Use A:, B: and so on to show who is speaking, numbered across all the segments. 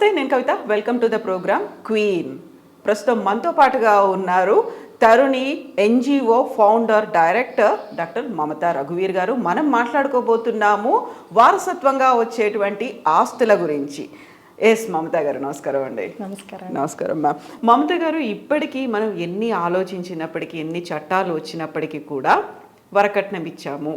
A: నమస్తే నేను Kavitha. Welcome to the program queen ప్రస్తుతం మనతో పాటుగా ఉన్నారు Taruni NGO founder director doctor Mamata రఘువీర్ గారు. మనం మాట్లాడుకోబోతున్నాము వారసత్వంగా వచ్చేటువంటి ఆస్తుల గురించి. ఎస్ మమత గారు నమస్కారం అండి.
B: నమస్కారం.
A: నమస్కారం మ్యామ్ మమత గారు ఇప్పటికీ మనం ఎన్ని ఆలోచించినప్పటికీ ఎన్ని చట్టాలు వచ్చినప్పటికీ కూడా వరకట్నం ఇచ్చాము.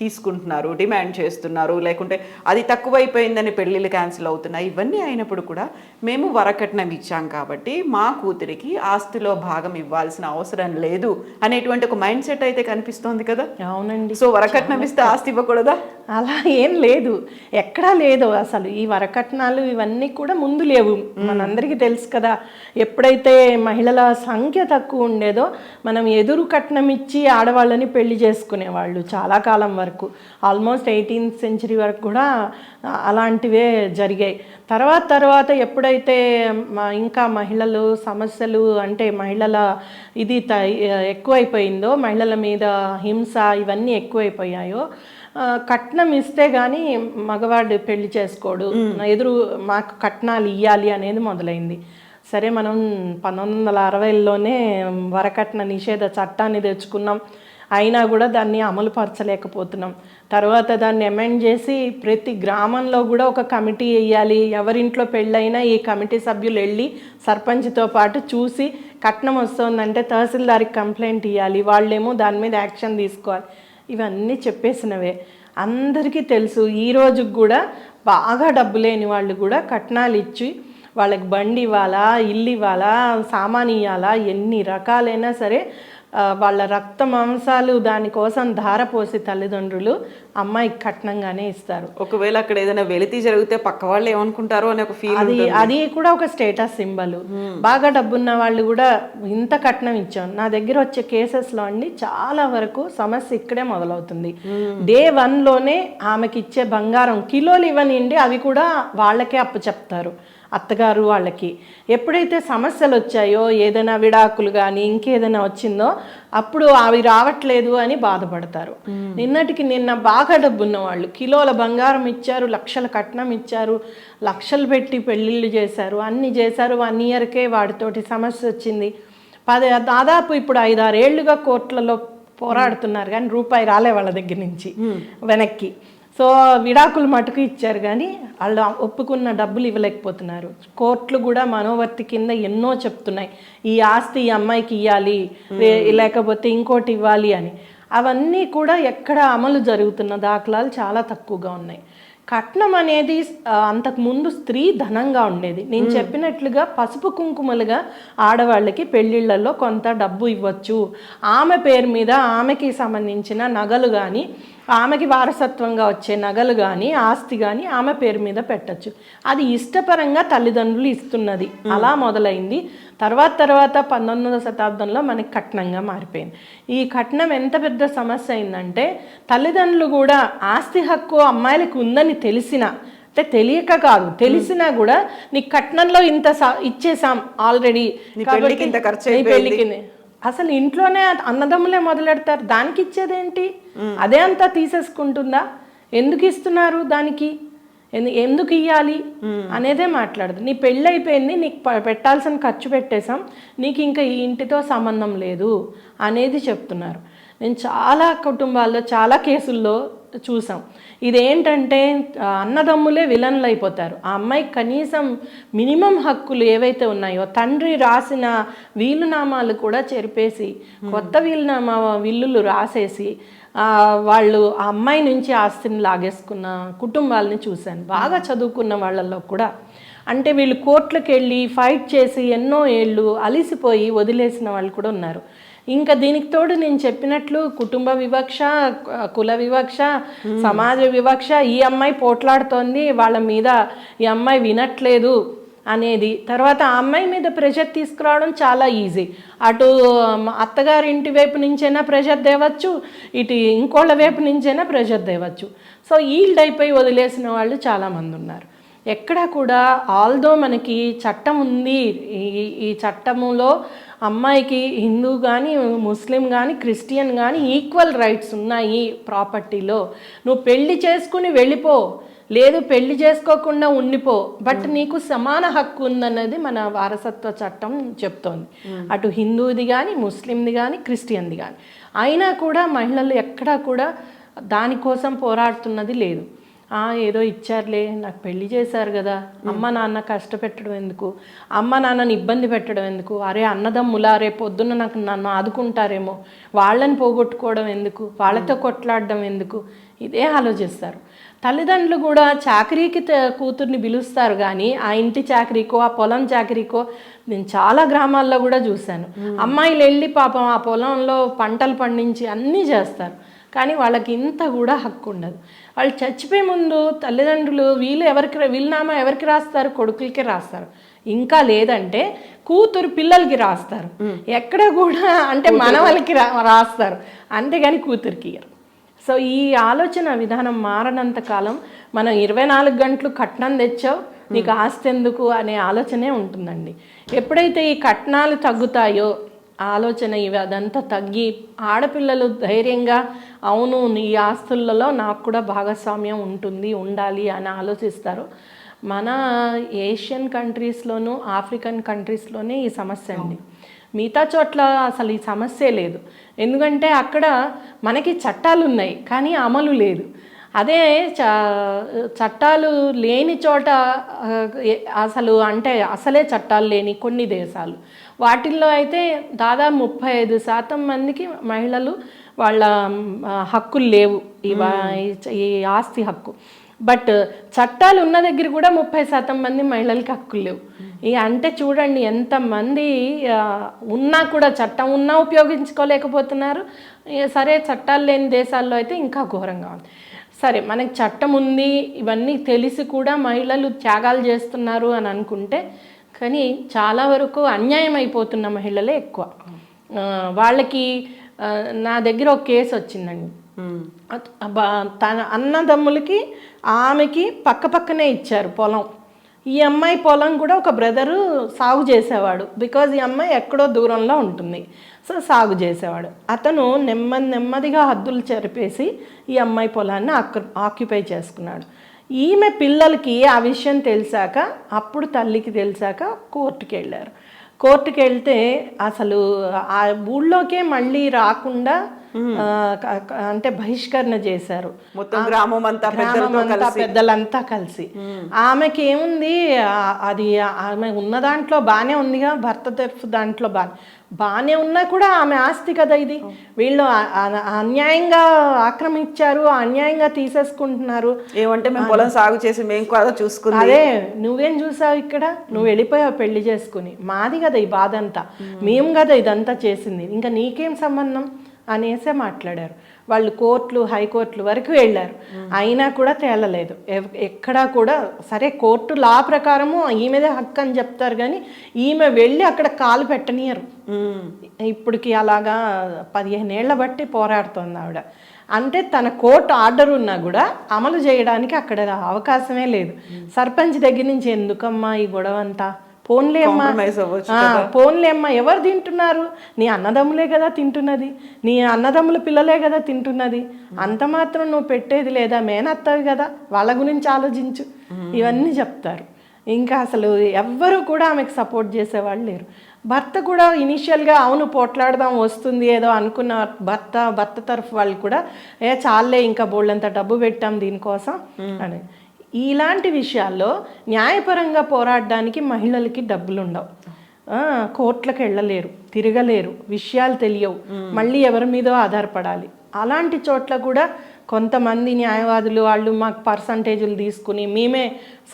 A: తీసుకుంటున్నారు డిమాండ్ చేస్తున్నారు లేకుంటే అది తక్కువైపోయిందని పెళ్ళిళ్ళు క్యాన్సిల్ అవుతున్నాయి. ఇవన్నీ అయినప్పుడు కూడా మేము వరకట్నం ఇచ్చాం కాబట్టి మా కూతురికి ఆస్తిలో భాగం ఇవ్వాల్సిన అవసరం లేదు అనేటువంటి ఒక మైండ్ సెట్ అయితే కనిపిస్తోంది కదా?
B: అవునండి.
A: సో వరకట్నం ఇస్తే ఆస్తి ఇవ్వకూడదా?
B: అలా ఏం లేదు. ఎక్కడా లేదు అసలు. ఈ వరకట్నాలు ఇవన్నీ కూడా ముందు లేవు. మనందరికీ తెలుసు కదా ఎప్పుడైతే మహిళల సంఖ్య తక్కువ ఉండేదో మనం ఎదురు కట్నం ఇచ్చి ఆడవాళ్ళని పెళ్ళి చేసుకునేవాళ్ళు చాలా కాలం వరకు. ఆల్మోస్ట్ ఎయిటీన్త్ సెంచరీ వరకు కూడా అలాంటివే జరిగాయి. తర్వాత తర్వాత ఎప్పుడైతే ఇంకా మహిళలు సమస్యలు అంటే మహిళల ఇది ఎక్కువైపోయిందో మహిళల మీద హింస ఇవన్నీ ఎక్కువైపోయాయో కట్నం ఇస్తే గాని మగవాడు పెళ్ళి చేసుకోడు. ఎదురు మాకు కట్నాలు ఇయ్యాలి అనేది మొదలైంది. సరే మనం పంతొమ్మిది వందల అరవైలోనే వరకట్న నిషేధ చట్టాన్ని తెచ్చుకున్నాం. అయినా కూడా దాన్ని అమలు పరచలేకపోతున్నాం తర్వాత దాన్ని అమెండ్ చేసి ప్రతి గ్రామంలో కూడా ఒక కమిటీ వేయాలి. ఎవరింట్లో పెళ్ళైనా ఈ కమిటీ సభ్యులు వెళ్ళి సర్పంచ్తో పాటు చూసి కట్నం వస్తుందంటే తహసీల్దార్కి కంప్లైంట్ ఇవ్వాలి వాళ్ళేమో దాని మీద యాక్షన్ తీసుకోవాలి. ఇవన్నీ చెప్పేసినవే. అందరికీ తెలుసు ఈ రోజుకి కూడా బాగా డబ్బు లేని వాళ్ళు కూడా కట్నాలు ఇచ్చి వాళ్ళకి బండి ఇవ్వాలా ఇల్లు ఇవ్వాలా సామాన్ ఇవ్వాలా ఎన్ని రకాలైనా సరే వాళ్ళ రక్త మాంసాలు దానికోసం ధారపోసి తల్లిదండ్రులు అమ్మాయికి కట్నంగానే ఇస్తారు.
A: ఒకవేళ అక్కడ ఏదైనా వెలితి జరిగితే పక్క వాళ్ళు ఏమనుకుంటారో అనే ఒక ఫీల్
B: అది అది కూడా ఒక స్టేటస్ సింబల్ బాగా డబ్బున్న వాళ్ళు కూడా ఇంత కట్నం ఇచ్చాం. నా దగ్గర వచ్చే కేసెస్లో అండి చాలా వరకు సమస్య ఇక్కడే మొదలవుతుంది. డే వన్లోనే ఆమెకి ఇచ్చే బంగారం కిలోలు ఇవ్వనిండి అవి కూడా వాళ్ళకే అప్పు చెప్తారు అత్తగారు వాళ్ళకి. ఎప్పుడైతే సమస్యలు వచ్చాయో ఏదైనా విడాకులు కానీ ఇంకేదైనా వచ్చిందో అప్పుడు అవి రావట్లేదు అని బాధపడతారు. నిన్నటికి నిన్న బాగా డబ్బున్న వాళ్ళు కిలోల బంగారం ఇచ్చారు లక్షల కట్నం ఇచ్చారు లక్షలు పెట్టి పెళ్ళిళ్ళు చేశారు అన్ని చేశారు. వన్ ఇయర్కే వాడితోటి సమస్య వచ్చింది. పది దాదాపు ఇప్పుడు ఐదారేళ్ళుగా కోర్టులలో పోరాడుతున్నారు. కానీ రూపాయి రాలే వాళ్ళ దగ్గర నుంచి. వెనక్కి. సో విడాకులు మటుకు ఇచ్చారు కానీ వాళ్ళు ఒప్పుకున్న డబ్బులు ఇవ్వలేకపోతున్నారు. కోర్టులు కూడా మనోవర్తి కింద ఎన్నో చెప్తున్నాయి. ఈ ఆస్తి ఈ అమ్మాయికి ఇవ్వాలి లేకపోతే ఇంకోటి ఇవ్వాలి అని. అవన్నీ కూడా ఎక్కడ అమలు జరుగుతున్న దాఖలాలు చాలా తక్కువగా ఉన్నాయి. కట్నం అనేది ఆ, అంతకు ముందు స్త్రీ ధనంగా ఉండేది. నేను చెప్పినట్లుగా పసుపు కుంకుమలుగా ఆడవాళ్ళకి పెళ్ళిళ్ళల్లో కొంత డబ్బు ఇవ్వచ్చు. ఆమె పేరు మీద ఆమెకి సంబంధించిన నగలు కానీ ఆమెకి వారసత్వంగా వచ్చే నగలు కానీ ఆస్తి కానీ ఆమె పేరు మీద పెట్టచ్చు. అది ఇష్టపరంగా తల్లిదండ్రులు ఇస్తున్నది. అలా మొదలైంది. తర్వాత తర్వాత పంతొమ్మిదవ శతాబ్దంలో మనకి కట్నంగా మారిపోయింది. ఈ కట్నం ఎంత పెద్ద సమస్య అయిందంటే తల్లిదండ్రులు కూడా ఆస్తి హక్కు అమ్మాయిలకు ఉందని తెలిసిన అంటే తెలియక కాదు తెలిసినా కూడా నీ కట్నంలో ఇంత సా- ఇచ్చేసాం ఆల్రెడీ
A: పెళ్ళికి
B: అసలు ఇంట్లోనే అన్నదమ్ములే మొదలెడతారు. దానికి ఇచ్చేదేంటి? అదే అంతా తీసేసుకుంటుందా? ఎందుకు ఇస్తున్నారు దానికి? ఎందు- ఎందుకు ఇవ్వాలి అనేదే మాట్లాడదు. నీ పెళ్ళి అయిపోయింది నీకు పెట్టాల్సిన ఖర్చు పెట్టేశాం నీకు ఇంకా ఈ ఇంటితో సంబంధం లేదు అనేది చెప్తున్నారు. నేను చాలా కుటుంబాల్లో చాలా కేసుల్లో చూసాం ఇదేంటంటే అన్నదమ్ములే విలన్లు అయిపోతారు. ఆ అమ్మాయికి కనీసం మినిమం హక్కులు ఏవైతే ఉన్నాయో తండ్రి రాసిన వీలునామాలు కూడా చెరిపేసి కొత్త వీలునామా విల్లులు రాసేసి వాళ్ళు ఆ అమ్మాయి నుంచి ఆస్తిని లాగేసుకున్న కుటుంబాలని చూశాను. బాగా చదువుకున్న వాళ్ళల్లో కూడా. అంటే వీళ్ళు కోర్టులకు వెళ్ళి ఫైట్ చేసి ఎన్నో ఏళ్ళు అలిసిపోయి వదిలేసిన వాళ్ళు కూడా ఉన్నారు. ఇంకా దీనికి తోడు నేను చెప్పినట్లు కుటుంబ వివక్ష కుల వివక్ష సమాజ వివక్ష ఈ అమ్మాయి పోట్లాడుతోంది వాళ్ళ మీద ఈ అమ్మాయి వినట్లేదు అనేది. తర్వాత ఆ అమ్మాయి మీద ప్రెషర్ తీసుకురావడం చాలా ఈజీ అటు అత్తగారి ఇంటి వైపు నుంచైనా ప్రెషర్ తేవచ్చు ఇటు ఇంకోళ్ళ వైపు నుంచైనా ప్రెషర్ తేవచ్చు. సో ఈల్డ్ అయిపోయి వదిలేసిన వాళ్ళు చాలామంది ఉన్నారు. ఎక్కడ కూడా ఆల్దో మనకి చట్టం ఉంది ఈ ఈ చట్టములో అమ్మాయికి హిందూ కానీ ముస్లిం కానీ క్రిస్టియన్ కానీ ఈక్వల్ రైట్స్ ఉన్నాయి ప్రాపర్టీలో. నువ్వు పెళ్ళి చేసుకుని వెళ్ళిపో. లేదు పెళ్ళి చేసుకోకుండా ఉండిపో. బట్ నీకు సమాన హక్కు ఉందన్నది మన వారసత్వ చట్టం చెప్తోంది. అటు హిందూది కానీ ముస్లింది కానీ క్రిస్టియన్ది కానీ అయినా కూడా మహిళలు ఎక్కడా కూడా దానికోసం పోరాడుతున్నది లేదు. ఏదో ఇచ్చారులే నాకు పెళ్ళి చేశారు కదా. అమ్మ నాన్న కష్టపెట్టడం ఎందుకు? అమ్మ నాన్నని ఇబ్బంది పెట్టడం ఎందుకు? అరే అన్నదమ్ములా రేపు పొద్దున్న నాకు నన్ను ఆదుకుంటారేమో. వాళ్ళని పోగొట్టుకోవడం ఎందుకు? వాళ్ళతో కొట్లాడడం ఎందుకు? ఇదే ఆలోచిస్తారు. తల్లిదండ్రులు కూడా చాకరీకి కూతుర్ని పిలుస్తారు కానీ ఆ ఇంటి చాకరీకో ఆ పొలం చాకరీకో నేను చాలా గ్రామాల్లో కూడా చూశాను. అమ్మాయిలు వెళ్ళి పాపం ఆ పొలంలో పంటలు పండించి అన్నీ చేస్తారు. కానీ వాళ్ళకి ఇంత కూడా హక్కు ఉండదు. వాళ్ళు చచ్చిపోయే ముందు తల్లిదండ్రులు వీళ్ళు ఎవరికి వీళ్ళనామా ఎవరికి రాస్తారు? కొడుకులకి రాస్తారు. ఇంకా లేదంటే కూతురు పిల్లలకి రాస్తారు. ఎక్కడ కూడా అంటే మనవలకి రా రాస్తారు. అంతేగాని కూతురికి ఇయ్యరు. సో ఈ ఆలోచన విధానం మారనంత కాలం మనం ఇరవై నాలుగు గంటలు కట్నం తెచ్చావు నీకు ఆస్తి ఎందుకు అనే ఆలోచనే ఉంటుందండి. ఎప్పుడైతే ఈ కట్నాలు తగ్గుతాయో ఆలోచన ఇవి అదంతా తగ్గి ఆడపిల్లలు ధైర్యంగా అవును నీ ఆస్తులలో నాకు కూడా భాగస్వామ్యం ఉంటుంది ఉండాలి అని ఆలోచిస్తారు. మన ఏషియన్ కంట్రీస్లోనూ ఆఫ్రికన్ కంట్రీస్లోనే ఈ సమస్య అండి మిగతా చోట్ల అసలు ఈ సమస్య లేదు. ఎందుకంటే అక్కడ మనకి చట్టాలు ఉన్నాయి కానీ అమలు లేదు. అదే చ చట్టాలు లేని చోట అసలు అంటే అసలే చట్టాలు లేని కొన్ని దేశాలు. వాటిల్లో అయితే దాదాపు ముప్పై ఐదు శాతం మందికి మహిళలు వాళ్ళ హక్కులు లేవు. ఈ ఆస్తి హక్కు. బట్ చట్టాలు ఉన్న దగ్గర కూడా ముప్పై శాతం మంది మహిళలకి హక్కులు లేవు. ఇక అంటే చూడండి ఎంతమంది ఉన్నా కూడా చట్టం ఉన్నా ఉపయోగించుకోలేకపోతున్నారు. సరే చట్టాలు లేని దేశాల్లో అయితే ఇంకా ఘోరంగా ఉంది. సరే మనకి చట్టం ఉంది ఇవన్నీ తెలిసి కూడా మహిళలు త్యాగాలు చేస్తున్నారు అని అనుకుంటే కానీ చాలా వరకు అన్యాయం అయిపోతున్న మహిళలే ఎక్కువ. వాళ్ళకి నా దగ్గర ఒక కేసు వచ్చిందండి. తన అన్నదమ్ములకి ఆమెకి పక్క పక్కనే ఇచ్చారు పొలం. ఈ అమ్మాయి పొలం కూడా ఒక బ్రదరు సాగు చేసేవాడు. బికాజ్ ఈ అమ్మాయి ఎక్కడో దూరంలో ఉంటుంది. సో సాగు చేసేవాడు. అతను నెమ్మది నెమ్మదిగా హద్దులు చెరిపేసి ఈ అమ్మాయి పొలాన్ని ఆక్యుపై చేసుకున్నాడు. ఈమె పిల్లలకి ఆ విషయం తెలిసాక అప్పుడు తల్లికి తెలిసాక కోర్టుకి వెళ్ళారు కోర్టుకి వెళ్తే అసలు ఆ ఊళ్ళోకే మళ్ళీ రాకుండా అంటే బహిష్కరణ చేశారు.
A: మొత్తం గ్రామం అంతా పెద్దలతో
B: గ్రామం అంతా
A: కలిసి.
B: పెద్దలంతా కలిసి. ఆమెకి ఏముంది అది ఆమె ఉన్న దాంట్లో బాగానే ఉందిగా భర్త తరఫు దాంట్లో బా బాగానే ఉన్నా కూడా ఆమె ఆస్తి కదా ఇది. వీళ్ళు అన్యాయంగా ఆక్రమించారు అన్యాయంగా తీసేసుకుంటున్నారు.
A: ఏమంటే మేము పొలం సాగు చేసి మేము కూడా చూసుకుంది.
B: అదే నువ్వేం చూసావు ఇక్కడ? నువ్వు వెళ్ళిపోయావు పెళ్ళి చేసుకుని. మాది కదా ఈ బాధ అంతా మేము కదా ఇదంతా చేసింది. ఇంకా నీకేం సంబంధం? అనేసే మాట్లాడారు. వాళ్ళు కోర్టులు హైకోర్టులు వరకు వెళ్ళారు. అయినా కూడా తేలలేదు. ఎక్కడా కూడా సరే కోర్టు లా ప్రకారము ఈమెదే హక్కు అని చెప్తారు కానీ ఈమె వెళ్ళి అక్కడ కాలు పెట్టనియరు. ఇప్పటికి అలాగా పదిహేను ఏళ్ళ బట్టి పోరాడుతోంది ఆవిడ. అంటే తన కోర్టు ఆర్డర్ ఉన్నా కూడా అమలు చేయడానికి అక్కడ అవకాశమే లేదు. సర్పంచ్ దగ్గర నుంచి ఎందుకమ్మా ఈ గొడవ అంతా పోన్లే అమ్మా.
A: Compromise అవ్వచ్చు
B: ఆ, పోన్లే అమ్మా. ఎవరు తింటున్నారు? నీ అన్నదమ్ములే కదా తింటున్నది. నీ అన్నదమ్ముల పిల్లలే కదా తింటున్నది. అంత మాత్రం నువ్వు పెట్టేది లేదా? మేనత్తవి కదా. వాళ్ళ గురించి ఆలోచించు. ఇవన్నీ చెప్తారు. ఇంకా అసలు ఎవ్వరూ కూడా ఆమెకు సపోర్ట్ చేసేవాళ్ళు లేరు. భర్త కూడా ఇనిషియల్గా అవును పోట్లాడదాం వస్తుంది ఏదో అనుకున్న భర్త భర్త తరఫు వాళ్ళు కూడా ఏ చాలే ఇంకా బోళ్ళంత డబ్బు పెట్టాం దీనికోసం. అని. ఇలాంటి విషయాల్లో న్యాయపరంగా పోరాడడానికి మహిళలకి డబ్బులు ఉండవు కోర్టులకు వెళ్ళలేరు తిరగలేరు విషయాలు తెలియవు. మళ్ళీ ఎవరి మీదో ఆధారపడాలి. అలాంటి చోట్ల కూడా కొంతమంది న్యాయవాదులు వాళ్ళు మాకు పర్సంటేజీలు తీసుకుని మేమే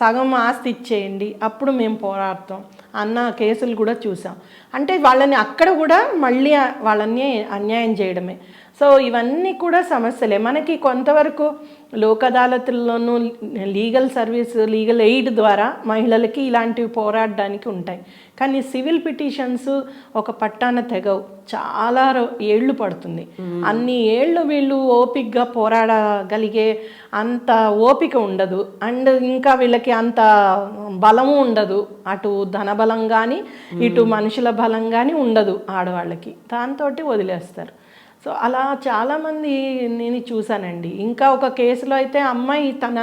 B: సగం ఆస్తి ఇచ్చేయండి అప్పుడు మేము పోరాడతాం అన్న కేసులు కూడా చూసాం. అంటే వాళ్ళని అక్కడ కూడా మళ్ళీ వాళ్ళని అన్యాయం చేయడమే. సో ఇవన్నీ కూడా సమస్యలే. మనకి కొంతవరకు లోక్ అదాలతుల్లోనూ లీగల్ సర్వీస్ లీగల్ ఎయిడ్ ద్వారా మహిళలకి ఇలాంటివి పోరాడడానికి ఉంటాయి. కానీ సివిల్ పిటిషన్స్ ఒక పట్టాన తెగవు. చాలా ఏళ్ళు పడుతుంది. అన్ని ఏళ్ళు వీళ్ళు ఓపిక్గా పోరాడగలిగే అంత ఓపిక ఉండదు. అండ్ ఇంకా వీళ్ళకి అంత బలము ఉండదు. అటు ధన బలం కానీ ఇటు మనుషుల బలం కానీ ఉండదు ఆడవాళ్ళకి. దాంతో వదిలేస్తారు. సో అలా చాలామంది నేను చూశానండి. ఇంకా ఒక కేసులో అయితే అమ్మాయి తన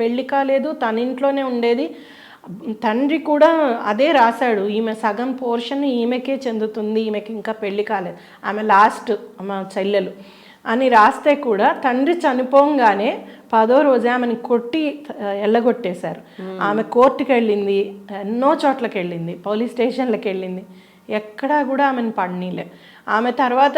B: పెళ్ళి కాలేదు తన ఇంట్లోనే ఉండేది. తండ్రి కూడా అదే రాశాడు ఈమె సగం పోర్షన్ ఈమెకే చెందుతుంది ఈమెకి ఇంకా పెళ్ళి కాలేదు ఆమె లాస్ట్ మా చెల్లెలు అని రాస్తే కూడా తండ్రి చనిపోగానే పదో రోజే ఆమెను కొట్టి ఎల్లగొట్టేశారు ఆమె కోర్టుకి వెళ్ళింది ఎన్నో చోట్లకి వెళ్ళింది పోలీస్ స్టేషన్లకు వెళ్ళింది ఎక్కడా కూడా ఆమెను పడనీలే. ఆమె తర్వాత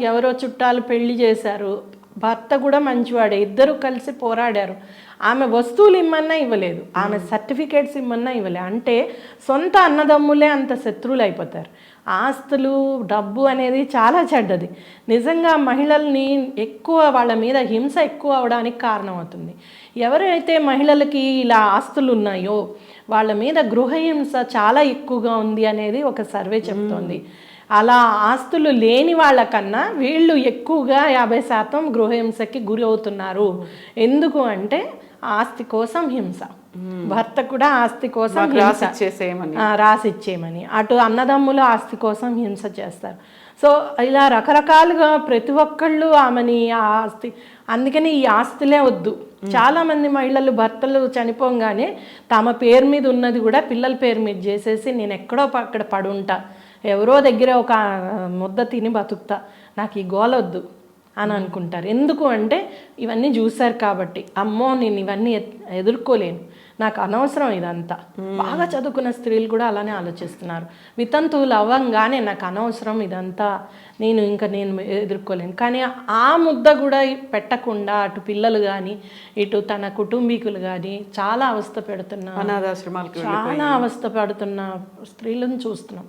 B: ఎవరో చుట్టాలు పెళ్ళి చేశారు. భర్త కూడా మంచివాడే. ఇద్దరు కలిసి పోరాడారు. ఆమె వస్తువులు ఇమ్మన్నా ఇవ్వలేదు. ఆమె సర్టిఫికేట్స్ ఇమ్మన్నా ఇవ్వలే. అంటే సొంత అన్నదమ్ములే అంత శత్రువులు అయిపోతారు ఆస్తులు డబ్బు అనేది చాలా చెడ్డది. నిజంగా మహిళల్ని ఎక్కువ వాళ్ళ మీద హింస ఎక్కువ అవడానికి కారణమవుతుంది. ఎవరైతే మహిళలకి ఇలా ఆస్తులు ఉన్నాయో వాళ్ళ మీద గృహహింస చాలా ఎక్కువగా ఉంది అనేది ఒక సర్వే చెప్తోంది. అలా ఆస్తులు లేని వాళ్ళకన్నా వీళ్ళు ఎక్కువగా యాభై శాతం గృహహింసకి గురి అవుతున్నారు. ఎందుకు అంటే ఆస్తి కోసం హింస. భర్త కూడా ఆస్తి కోసం
A: రాసి
B: ఇచ్చేయమని అటు అన్నదమ్ములు ఆస్తి కోసం హింస చేస్తారు. సో ఇలా రకరకాలుగా ప్రతి ఒక్కళ్ళు ఆమెని ఆ ఆస్తి అందుకని ఈ ఆస్తులే వద్దు. చాలా మంది మహిళలు భర్తలు చనిపోగానే తమ పేరు మీద ఉన్నది కూడా పిల్లల పేరు మీద చేసేసి నేను ఎక్కడో అక్కడ పడుంటా. ఎవరో దగ్గర ఒక ముద్ద తిని బతుకుతా. నాకు ఈ గోలొద్దు అని అనుకుంటారు. ఎందుకు అంటే ఇవన్నీ చూశారు కాబట్టి. అమ్మో నేను ఇవన్నీ ఎదుర్కోలేను. నాకు అనవసరం ఇదంతా. బాగా చదువుకున్న స్త్రీలు కూడా అలానే ఆలోచిస్తున్నారు. వితంతువులు అవ్వంగానే నాకు అనవసరం ఇదంతా. నేను ఇంకా నేను ఎదుర్కోలేను. కానీ ఆ ముద్ద కూడా పెట్టకుండా అటు పిల్లలు కానీ ఇటు తన కుటుంబీకులు కానీ చాలా అవస్థ పెడుతున్నారు
A: అనాథాశ్రమాలకు
B: చాలా అవస్థ పడుతున్న స్త్రీలను చూస్తున్నాం.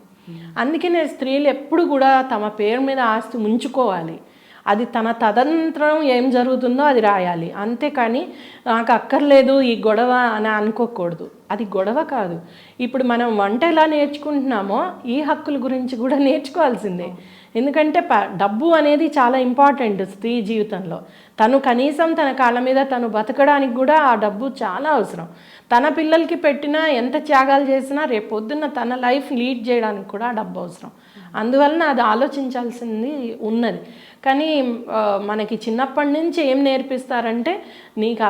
B: అందుకనే స్త్రీలు ఎప్పుడు కూడా తమ పేరు మీద ఆస్తి ఉంచుకోవాలి అది తన తదంతరం ఏం జరుగుతుందో అది రాయాలి. అంతేకాని నాకు అక్కర్లేదు ఈ గొడవ అని అనుకోకూడదు. అది గొడవ కాదు. ఇప్పుడు మనం వంట ఎలా నేర్చుకుంటున్నామో ఈ హక్కుల గురించి కూడా నేర్చుకోవాల్సిందే. ఎందుకంటే ప డబ్బు అనేది చాలా ఇంపార్టెంట్ స్త్రీ జీవితంలో. తను కనీసం తన కాళ్ళ మీద తను బతకడానికి కూడా ఆ డబ్బు చాలా అవసరం. తన పిల్లలకి పెట్టినా ఎంత త్యాగాలు చేసినా రేపు పొద్దున్న తన లైఫ్ లీడ్ చేయడానికి కూడా ఆ డబ్బు అవసరం. అందువలన అది ఆలోచించాల్సింది ఉన్నది. కానీ మనకి చిన్నప్పటి నుంచి ఏం నేర్పిస్తారంటే నీకు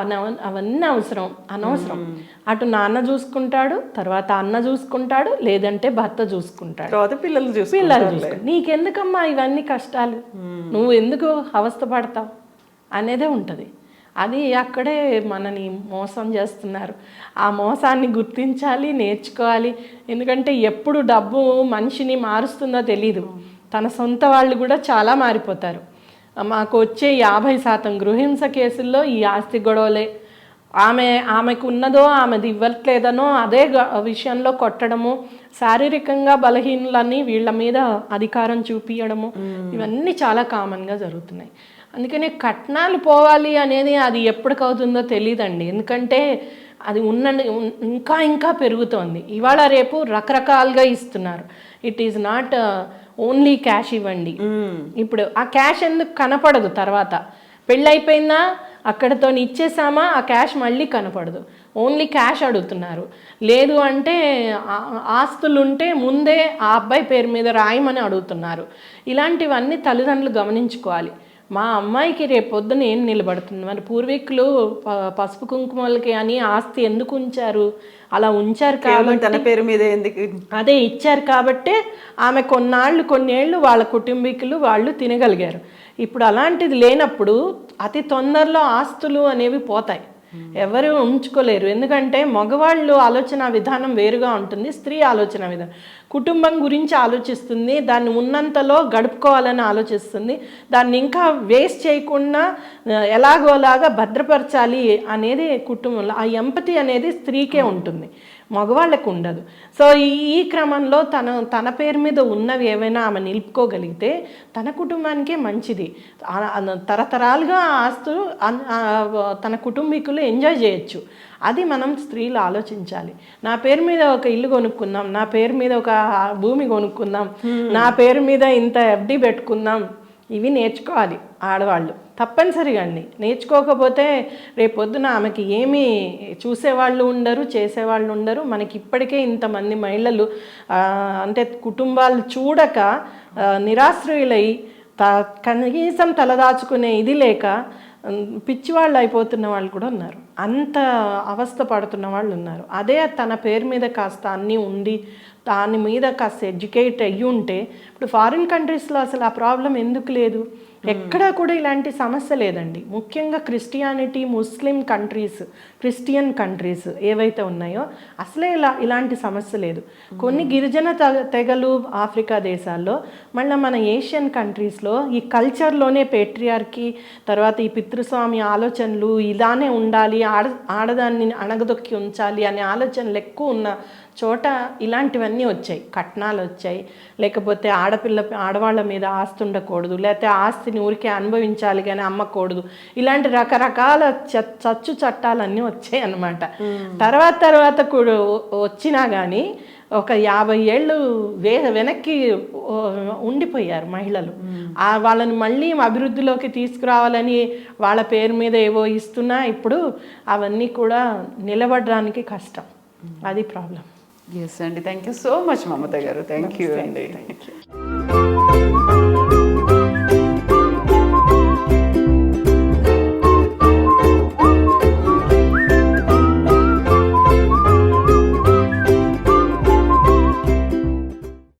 B: అవన్నీ అవసరం అనవసరం. అటు నాన్న చూసుకుంటాడు తర్వాత అన్న చూసుకుంటాడు లేదంటే భర్త చూసుకుంటాడు.
A: తర్వాత పిల్లలు చూసి
B: పిల్లలు నీకెందుకమ్మా ఇవన్నీ కష్టాలు? నువ్వు ఎందుకు అవస్థ పడతావు? అనేదే ఉంటుంది. అది అక్కడే మనని మోసం చేస్తున్నారు. ఆ మోసాన్ని గుర్తించాలి నేర్చుకోవాలి. ఎందుకంటే ఎప్పుడు డబ్బు మనిషిని మారుస్తుందో తెలీదు. తన సొంత వాళ్ళు కూడా చాలా మారిపోతారు. మాకు వచ్చే యాభై శాతం గృహింస కేసుల్లో ఈ ఆస్తి గొడవలే. ఆమె ఆమెకు ఉన్నదో ఆమెది ఇవ్వట్లేదనో అదే విషయంలో కొట్టడము శారీరకంగా బలహీనులని వీళ్ళ మీద అధికారం చూపించడము ఇవన్నీ చాలా కామన్గా జరుగుతున్నాయి. అందుకని కట్నాలు పోవాలి అనేది అది ఎప్పటికవుతుందో తెలియదండి ఎందుకంటే అది ఉన్న ఉన్- ఇంకా ఇంకా పెరుగుతోంది. ఇవాళ రేపు రకరకాలుగా ఇస్తున్నారు. It is not only cash ఇవ్వండి. ఇప్పుడు ఆ క్యాష్ ఎందుకు కనపడదు తర్వాత? పెళ్ళైపోయిందా? అక్కడతో ఇచ్చేసామా? ఆ క్యాష్ మళ్ళీ కనపడదు. ఓన్లీ క్యాష్ అడుగుతున్నారు. లేదు అంటే ఆస్తులు ఉంటే ముందే ఆ అబ్బాయి పేరు మీద రాయమని అడుగుతున్నారు. ఇలాంటివన్నీ తల్లిదండ్రులు గమనించుకోవాలి. మా అమ్మాయికి రేపు పొద్దున ఏం నిలబడుతుంది? మరి పూర్వీకులు పసుపు కుంకుమలకి అని ఆస్తి ఎందుకు ఉంచారు? అలా ఉంచారు కాబట్టి
A: తన పేరు మీద ఎందుకు
B: అదే ఇచ్చారు కాబట్టే ఆమె కొన్నాళ్ళు కొన్నేళ్ళు వాళ్ళ కుటుంబీకులు వాళ్ళు తినగలిగారు. ఇప్పుడు అలాంటిది లేనప్పుడు అతి తొందరలో ఆస్తులు అనేవి పోతాయి. ఎవరు ఉంచుకోలేరు. ఎందుకంటే మగవాళ్ళు ఆలోచన విధానం వేరుగా ఉంటుంది స్త్రీ ఆలోచన విధానం. కుటుంబం గురించి ఆలోచిస్తుంది దాన్ని ఉన్నంతలో గడుపుకోవాలని ఆలోచిస్తుంది దాన్ని ఇంకా వేస్ట్ చేయకుండా ఎలాగోలాగా భద్రపరచాలి అనేది కుటుంబంలో ఆ ఎంపతి అనేది స్త్రీకే ఉంటుంది. మగవాళ్ళకు ఉండదు సో ఈ ఈ క్రమంలో తన తన పేరు మీద ఉన్నవి ఏవైనా ఆమె నిలుపుకోగలిగితే తన కుటుంబానికే మంచిది. తరతరాలుగా ఆస్తులు తన కుటుంబీకులు ఎంజాయ్ చేయొచ్చు. అది మనం స్త్రీలు ఆలోచించాలి. నా పేరు మీద ఒక ఇల్లు కొనుక్కుందాం నా పేరు మీద ఒక భూమి కొనుక్కుందాం నా పేరు మీద ఇంత ఎఫ్డి పెట్టుకుందాం ఇవి నేర్చుకోవాలి ఆడవాళ్ళు. తప్పనిసరిగా అండి. నేర్చుకోకపోతే రేపొద్దున ఆమెకి ఏమీ చూసేవాళ్ళు ఉండరు చేసేవాళ్ళు ఉండరు. మనకి ఇప్పటికే ఇంతమంది మహిళలు అంటే కుటుంబాలు చూడక నిరాశ్రయులై త కనీసం తలదాచుకునే ఇది లేక పిచ్చివాళ్ళు అయిపోతున్న వాళ్ళు కూడా ఉన్నారు. అంత అవస్థ పడుతున్న వాళ్ళు ఉన్నారు. అదే తన పేరు మీద కాస్త అన్నీ ఉండి దాని మీద కాస్త ఎడ్యుకేట్ అయ్యి ఉంటే ఇప్పుడు ఫారిన్ కంట్రీస్లో అసలు ఆ ప్రాబ్లం ఎందుకు లేదు? ఎక్కడా కూడా ఇలాంటి సమస్య లేదండి. ముఖ్యంగా Christianity Muslim countries Christian countries ఏవైతే ఉన్నాయో అసలే ఇలా ఇలాంటి సమస్య లేదు. కొన్ని గిరిజన తెగ- తెగలు ఆఫ్రికా దేశాల్లో మళ్ళీ మన ఏషియన్ కంట్రీస్లో ఈ కల్చర్లోనే పేట్రియార్కి తర్వాత ఈ పితృస్వామి ఆలోచనలు ఇలానే ఉండాలి ఆడ ఆడదాన్ని అణగదొక్కి ఉంచాలి అనే ఆలోచనలు ఎక్కువ ఉన్న చోట ఇలాంటివన్నీ వచ్చాయి. కట్నాలు వచ్చాయి. లేకపోతే ఆడపిల్ల ఆడవాళ్ళ మీద ఆస్తి ఉండకూడదు. లేకపోతే ఆస్తిని ఊరికే అనుభవించాలి కానీ అమ్మకూడదు. ఇలాంటి రకరకాల చచ్చు చట్టాలన్నీ వచ్చాయి అన్నమాట తర్వాత తర్వాత కూడా వచ్చినా కానీ ఒక యాభై ఏళ్ళు వే వెనక్కి ఉండిపోయారు మహిళలు. ఆ వాళ్ళని మళ్ళీ అభివృద్ధిలోకి తీసుకురావాలని వాళ్ళ పేరు మీద ఏవో ఇస్తున్నా ఇప్పుడు అవన్నీ కూడా నిలబడడానికి కష్టం. అది ప్రాబ్లం.
A: ఎస్ అండి. Thank you so much Mamata గారు. థ్యాంక్ యూ అండి.